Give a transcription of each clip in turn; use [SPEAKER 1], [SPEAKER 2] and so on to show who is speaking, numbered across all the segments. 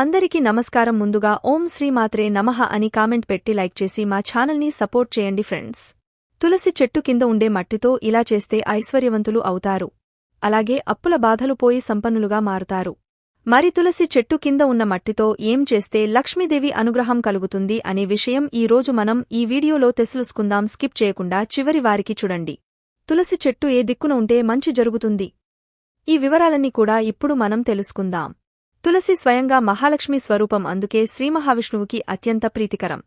[SPEAKER 1] అందరికీ నమస్కారం. ముందుగా ఓం శ్రీమాత్రే నమః అని కామెంట్ పెట్టి లైక్ చేసి మా ఛానల్ని సపోర్ట్ చేయండి ఫ్రెండ్స్. తులసి చెట్టు కింద ఉండే మట్టితో ఇలా చేస్తే ఐశ్వర్యవంతులు అవుతారు. అలాగే అప్పుల బాధలు పోయి సంపన్నులుగా మారుతారు. మరి తులసి చెట్టు కింద ఉన్న మట్టితో ఏం చేస్తే లక్ష్మీదేవి అనుగ్రహం కలుగుతుంది అనే విషయం ఈ రోజు మనం ఈ వీడియోలో తెలుసుకుందాం. స్కిప్ చేయకుండా చివరి వారికి చూడండి. తులసి చెట్టు ఏ దిక్కున ఉంటే మంచి జరుగుతుంది. ఈ వివరాలన్నీ కూడా ఇప్పుడు మనం తెలుసుకుందాం. తులసి స్వయంగా మహాలక్ష్మి స్వరూపం అందుకే శ్రీమహావిష్ణువుకి అత్యంత ప్రీతికరం.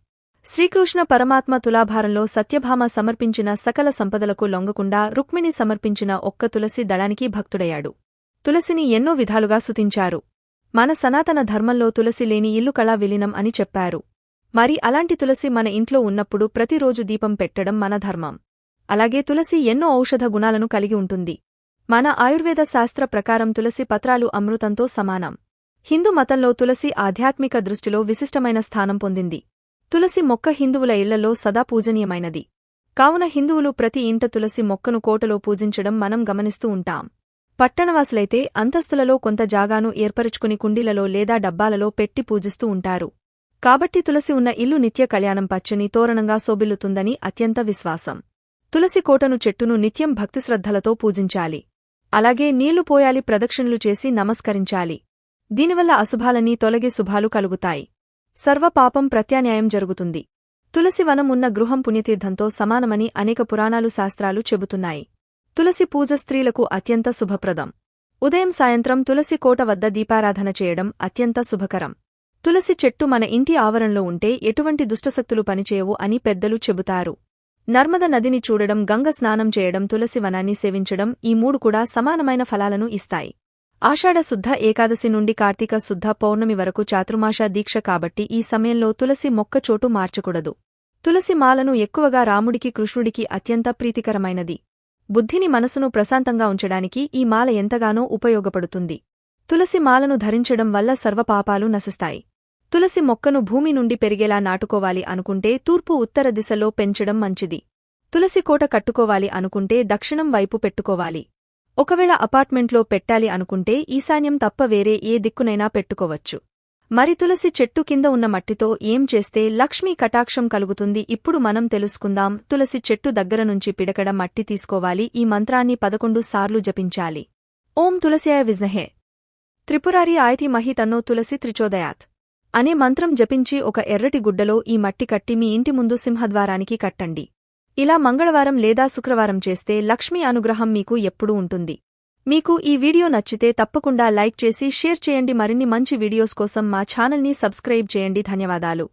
[SPEAKER 1] శ్రీకృష్ణ పరమాత్మ తులాభారంలో సత్యభామ సమర్పించిన సకల సంపదలకు లొంగకుండా రుక్మిణి సమర్పించిన ఒక్క తులసి దళానికి భక్తుడయ్యాడు. తులసిని ఎన్నో విధాలుగా సుతించారు మన సనాతన ధర్మంలో తులసి లేని ఇల్లు కళా విలీనం అని చెప్పారు. మరి అలాంటి తులసి మన ఇంట్లో ఉన్నప్పుడు ప్రతిరోజు దీపం పెట్టడం మన ధర్మం. అలాగే తులసి ఎన్నో ఔషధ గుణాలను కలిగి ఉంటుంది. మన ఆయుర్వేద శాస్త్ర ప్రకారం తులసి పత్రాలు అమృతంతో సమానం. హిందూ మతంలో తులసి ఆధ్యాత్మిక దృష్టిలో విశిష్టమైన స్థానం పొందింది. తులసి మొక్క హిందువుల ఇళ్ళలో సదా పూజనీయమైనది. కావున హిందువులు ప్రతి ఇంట తులసి మొక్కను కోటలో పూజించడం మనం గమనిస్తూ ఉంటాం. పట్టణవాసులైతే అంతస్తులలో కొంత జాగాను ఏర్పరుచుకుని కుండీలలో లేదా డబ్బాలలో పెట్టి పూజిస్తూ ఉంటారు. కాబట్టి తులసి ఉన్న ఇల్లు నిత్య కళ్యాణం పచ్చని తోరణంగా శోభిల్లుతుందని అత్యంత విశ్వాసం. తులసి కోటను చెట్టును నిత్యం భక్తిశ్రద్ధలతో పూజించాలి. అలాగే నీళ్ళు పోయాలి ప్రదక్షిణలు చేసి నమస్కరించాలి. దీనివల్ల అశుభాలన్నీ తొలగి శుభాలు కలుగుతాయి. సర్వపాపం ప్రత్యాన్యాయం జరుగుతుంది. తులసి వనం ఉన్న గృహం పుణ్యతీర్థంతో సమానమని అనేక పురాణాలు శాస్త్రాలు చెబుతున్నాయి. తులసి పూజ స్త్రీలకు అత్యంత శుభప్రదం. ఉదయం సాయంత్రం తులసి కోట వద్ద దీపారాధన చేయడం అత్యంత శుభకరం. తులసి చెట్టు మన ఇంటి ఆవరణలో ఉంటే ఎటువంటి దుష్టశక్తులు పనిచేయవు అని పెద్దలు చెబుతారు. నర్మద నదిని చూడడం గంగ స్నానం చేయడం తులసి వనాన్ని సేవించడం ఈ మూడు కూడా సమానమైన ఫలాలను ఇస్తాయి. ఆషాఢ శుద్ధ ఏకాదశి నుండి కార్తీక శుద్ధ పౌర్ణమి వరకు చాతుర్మాష దీక్ష కాబట్టి ఈ సమయంలో తులసి మొక్క చోటు మార్చకూడదు. తులసి మాలను ఎక్కువగా రాముడికి కృష్ణుడికి అత్యంత ప్రీతికరమైనది. బుద్ధిని మనసును ప్రశాంతంగా ఉంచడానికి ఈ మాల ఎంతగానో ఉపయోగపడుతుంది. తులసి మాలను ధరించడం వల్ల సర్వపాపాలు నశిస్తాయి. తులసి మొక్కను భూమి నుండి పెరిగేలా నాటుకోవాలి అనుకుంటే తూర్పు ఉత్తర దిశలో పెంచడం మంచిది. తులసి కోట కట్టుకోవాలి అనుకుంటే దక్షిణం వైపు పెట్టుకోవాలి. ఒకవేళ అపార్ట్మెంట్లో పెట్టాలి అనుకుంటే ఈశాన్యం తప్ప వేరే ఏ దిక్కునైనా పెట్టుకోవచ్చు. మరి తులసి చెట్టు కింద ఉన్న మట్టితో ఏం చేస్తే లక్ష్మీ కటాక్షం కలుగుతుంది ఇప్పుడు మనం తెలుసుకుందాం. తులసి చెట్టు దగ్గర నుంచి పిడకడ మట్టి తీసుకోవాలి. ఈ మంత్రాన్ని పదకొండు సార్లు జపించాలి. ఓం తులసియాయ విజ్నహే త్రిపురారి ఆయతి మహి తన్నో తులసి త్రిచోదయాత్. అనే మంత్రం జపించి ఒక ఎర్రటి గుడ్డలో ఈ మట్టి కట్టి మీ ఇంటి ముందు సింహద్వారానికి కట్టండి. ఇలా మంగళవారం లేదా శుక్రవారం చేస్తే లక్ష్మీ అనుగ్రహం మీకు ఎప్పుడూ ఉంటుంది. మీకు ఈ వీడియో నచ్చితే తప్పకుండా లైక్ చేసి షేర్ చేయండి. మరిన్ని మంచి వీడియోస్ కోసం మా ఛానల్ని సబ్స్క్రైబ్ చేయండి. ధన్యవాదాలు.